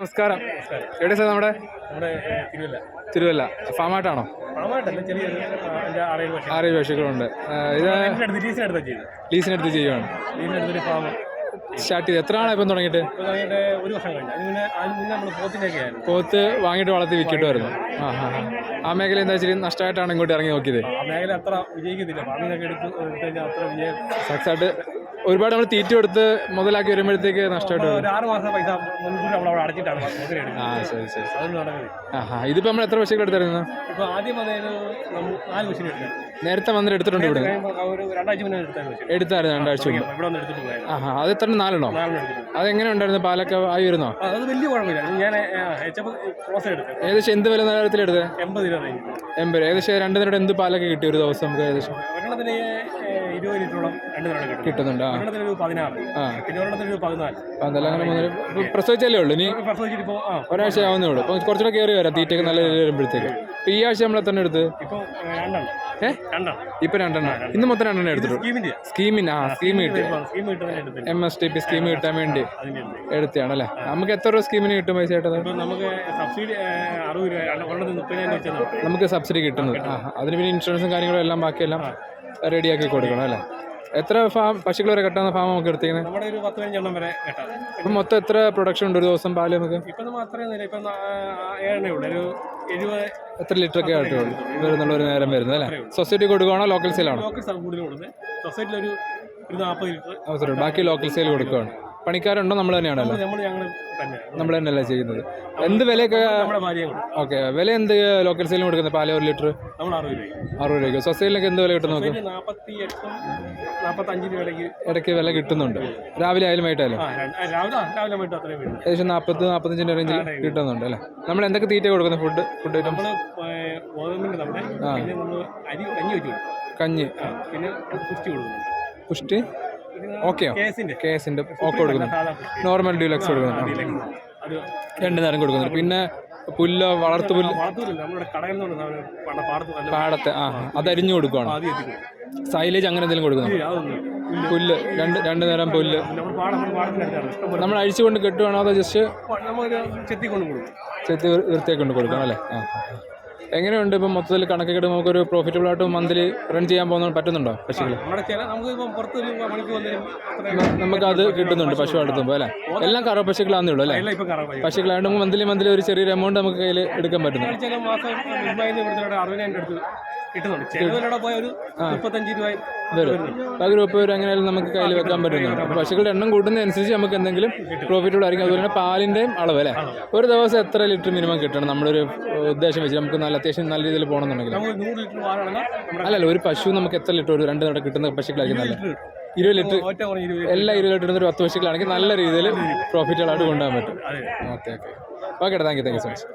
നമസ്കാരം. എവിടെ സാർ നമ്മുടെ? തിരുവല്ല. തിരുവല്ല. ഫാമായിട്ടാണോ? ആറേഴ് ആ, ഇത് ലീസിനെടുത്ത് ചെയ്യുവാണ്. സ്റ്റാർട്ട് ചെയ്ത് എത്ര ആളാണ് ഇപ്പം തുടങ്ങിയിട്ട്? ഒരു വർഷം കഴിഞ്ഞു. പോത്ത് വാങ്ങിയിട്ട് വളർത്തി വിൽക്കിട്ടുമായിരുന്നു ആ ആ ആ. മേഖല എന്താ വെച്ചാൽ നഷ്ടമായിട്ടാണ് ഇങ്ങോട്ട് ഇറങ്ങി നോക്കിയത്. മേഖല അത്ര സക്സായിട്ട് ഒരുപാട് നമ്മൾ തീറ്റ കൊടുത്ത് മുതലാക്കി വരുമ്പോഴത്തേക്ക് നഷ്ടമായിട്ട് മുൻകൂർ നമ്മൾ ആ ശരി ശരി ആ എത്ര പശുക്കൾ എടുത്തായിരുന്നു നേരത്തെ വന്നിട്ട് എടുത്തിട്ടുണ്ട് ഇവിടെ. എടുത്തായിരുന്നു രണ്ടാഴ്ച മുന്നേ മുമ്പ്. ആ അത് എത്ര നാലെണ്ണോ? അതെങ്ങനെ ഉണ്ടായിരുന്നു? പാലൊക്കെ ആയി വരുന്നോ? ഏകദേശം എന്ത് വില നിലവാരത്തിലെടുത്തത്? എൺപത് ഏകദേശം രണ്ടു നേരം എന്ത് പാലൊക്കെ കിട്ടി ഒരു ദിവസം നമുക്ക് ഏകദേശം? ഇരുപത് ലിറ്ററോളം രണ്ട് നേരം കിട്ടും കിട്ടുന്നുണ്ട് ആ. ഒരെണ്ണത്തിന് ഒരു പതിനാറ് ആ. പിന്നെ ഒരെണ്ണത്തിന് ഒരു പതിനാല് അപ്പൊ അതെല്ലാം അങ്ങനെ മൂന്നര ഇപ്പൊ പ്രസവിച്ചല്ലേ ഉള്ളൂ? ഇനി പ്രസവിച്ചിട്ട് ഇപ്പോൾ ആ. ഒരാഴ്ച ആവുന്നേ ഉള്ളൂ. അപ്പൊ കുറച്ചുകൂടെ കയറി വരാം. തീറ്റയൊക്കെ നല്ല രീതിയിൽ വരുമ്പോഴത്തേക്ക്. ഇപ്പൊ ഈ ആഴ്ച നമ്മളെ തന്നെ എടുത്ത്? ഇപ്പോൾ രണ്ടെണ്ണം. ഏ? രണ്ടെണ്ണം. ഇപ്പൊ രണ്ടെണ്ണം. ഇന്ന് മൊത്തം രണ്ടെണ്ണം സ്കീമിന്റെ സ്കീമിന് ആ സ്കീം കിട്ടി സ്കീം കിട്ടുന്നതിന് എടുത്തില്ല M S T P scheme കിട്ടാൻ വേണ്ടി അതിന്റെ നമുക്ക് എത്ര രൂപ സ്കീമിന് കിട്ടും പൈസ ആയിട്ടത് നമുക്ക് സബ്സിഡി ഏഹ്, അറുപത് രൂപ അല്ല, ഒരെണ്ണത്തിന് മുപ്പതിനായിരം വെച്ചാൽ നമുക്ക് സബ്സിഡി കിട്ടുന്നത്. ആ. അതിന് പിന്നെ ഇൻഷുറൻസും കാര്യങ്ങളും എല്ലാം ബാക്കിയെല്ലാം. റെഡിയാക്കി കൊടുക്കണം അല്ലേ? എത്ര ഫാം പശുക്കൾ വരെ കെട്ടാവുന്ന ഫാം നമുക്ക് എടുത്തിരിക്കുന്നത്? നമ്മുടെ ഒരു പത്ത് പതിനഞ്ചെണ്ണം വരെ കെട്ടാം. ഇപ്പം മൊത്തം എത്ര പ്രൊഡക്ഷൻ ഉണ്ട് ഒരു ദിവസം പാൽ നമുക്ക്? ഇപ്പം നമ്മൾ അത്രയും ഇപ്പം ഏഴെണ്ണേ ഉള്ളൂ ഒരു എഴുപത് എത്ര ലിറ്റർ ഒക്കെ ആയിട്ട് വരുന്നുള്ള ഒരു നേരം വരുന്നത് അല്ലേ? സൊസൈറ്റി കൊടുക്കുകയാണോ ലോക്കൽ സെയിലാണോ ലോക്കൽ സ്ഥലം കൂടുതൽ കൊടുക്കുന്നത്. സൊസൈറ്റിയിൽ ഒരു ഒരു നാൽപ്പത് ലിറ്റർ ബാക്കി ലോക്കൽ സെയിൽ കൊടുക്കുകയാണ് പണിക്കാരുണ്ടോ നമ്മൾ തന്നെയാണല്ലോ? നമ്മൾ ഞങ്ങൾ നമ്മൾ തന്നെയല്ലേ ചെയ്യുന്നത്? എന്ത് വിലയൊക്കെ നമ്മുടെ ഓക്കെ വില എന്ത് ലോക്കൽ സെയിലും കൊടുക്കുന്നത്? പാല ഒരു ലിറ്റർ നമ്മൾ അറുപത് രൂപ അറുപത് രൂപയ്ക്ക്. സൊസൈറ്റിയിലൊക്കെ എന്ത് വില കിട്ടും നമുക്ക് നാൽപ്പത്തി എട്ടും നാൽപ്പത്തഞ്ച് രൂപയ്ക്ക് ഇടയ്ക്ക് വില കിട്ടുന്നുണ്ട്. രാവിലെ ആയാലും വൈകിട്ടായാലും? രാവിലെ അത്രയും ഏകദേശം നാൽപ്പത് നാൽപ്പത്തഞ്ചിന്റെ റേഞ്ചിൽ കിട്ടുന്നുണ്ട് അല്ലേ? നമ്മൾ എന്തൊക്കെ തീറ്റ കൊടുക്കുന്നത് ഫുഡ് ഫുഡ് ഐറ്റംസ് ഗോതമ്പിന്റെ നമ്മുടെ അരി കഞ്ഞി വെച്ച് കഞ്ഞി. പിന്നെ പുഷ്ടി കൊടുക്കുന്നു പുഷ്ടി? ഓക്കെയോ കേസിന്റെ. ഓക്കെ ഒക്കെ കൊടുക്കുന്നു നോർമൽ ഡ്യൂലക്സ് കൊടുക്കുന്നു. രണ്ടു നേരം കൊടുക്കുന്നു. പിന്നെ പുല്ല് വളർത്തു പുല്ല്. പാടത്ത് ആ അത് അരിഞ്ഞു കൊടുക്കുകയാണ് സൈലേജ് അങ്ങനെ എന്തെങ്കിലും കൊടുക്കുന്നു? പുല്ല്. രണ്ട് രണ്ട് നേരം പുല്ല്. നമ്മൾ അഴിച്ചുകൊണ്ട് കെട്ടുവാണോ അതോ ജസ്റ്റ് ചെത്തി കൊണ്ട് കൊടുക്കും. ചെത്തി വൃ- വൃത്തിയാക്കി കൊണ്ട് കൊടുക്കണം അല്ലേ? ആ. എങ്ങനെയുണ്ട് ഇപ്പം മൊത്തത്തിൽ കണക്കൊക്കെ ഇട്ട് നമുക്കൊരു പ്രോഫിറ്റബിൾ ആയിട്ട് മന്ത്ലി റൺ ചെയ്യാൻ പോകുന്ന പറ്റുന്നുണ്ടോ പശുക്കൾ നമുക്ക് അത് കിട്ടുന്നുണ്ട് പശു അടുത്തുമ്പോൾ അല്ലേ? എല്ലാം കറ പശുക്കളാന്നേ ഉള്ളൂ അല്ലേ? പശുക്കളായിട്ട് മന്ത്ലി മന്ത്ലി ഒരു ചെറിയൊരു എമൗണ്ട് നമുക്ക് കയ്യിൽ എടുക്കാൻ പറ്റുന്നു. കിട്ടുന്നുണ്ട്. പോയ ഒരു മുപ്പത്തഞ്ച് രൂപ വരുന്നുണ്ട് ആ ഗ്രൂപ്പ് വരും. അങ്ങനെ നമുക്ക് കയ്യിൽ വെക്കാൻ പറ്റുന്നുണ്ട്. പശുക്കളുടെ എണ്ണം കൂട്ടുന്നതനുസരിച്ച് നമുക്ക് എന്തെങ്കിലും പ്രോഫിറ്റുകൾ ആയിരിക്കും അതുപോലെ തന്നെ പാലിന്റെയും അളവ് അല്ലേ? ഒരു ദിവസം എത്ര ലിറ്റർ മിനിമം കിട്ടണം? നമ്മളൊരു ഉദ്ദേശം വെച്ച് നമുക്ക് നല്ല അത്യാവശ്യം നല്ല രീതിയിൽ പോകണമെന്നുണ്ടെങ്കിൽ. അല്ലല്ല ഒരു പശു നമുക്ക് എത്ര ലിറ്റർ ഒരു രണ്ട് നട കിട്ടുന്ന പശുക്കളായിരിക്കും നല്ല ഇരുപത് ലിറ്റർ. എല്ലാ ഇരുപത് ലിറ്റർ ഒരു പത്ത് പശുക്കളാണെങ്കിൽ നല്ല രീതിയിൽ പ്രോഫിറ്റുകളായിട്ട് കൊണ്ടുപോകാൻ പറ്റും. Okay okay. Okay thank you thank you so much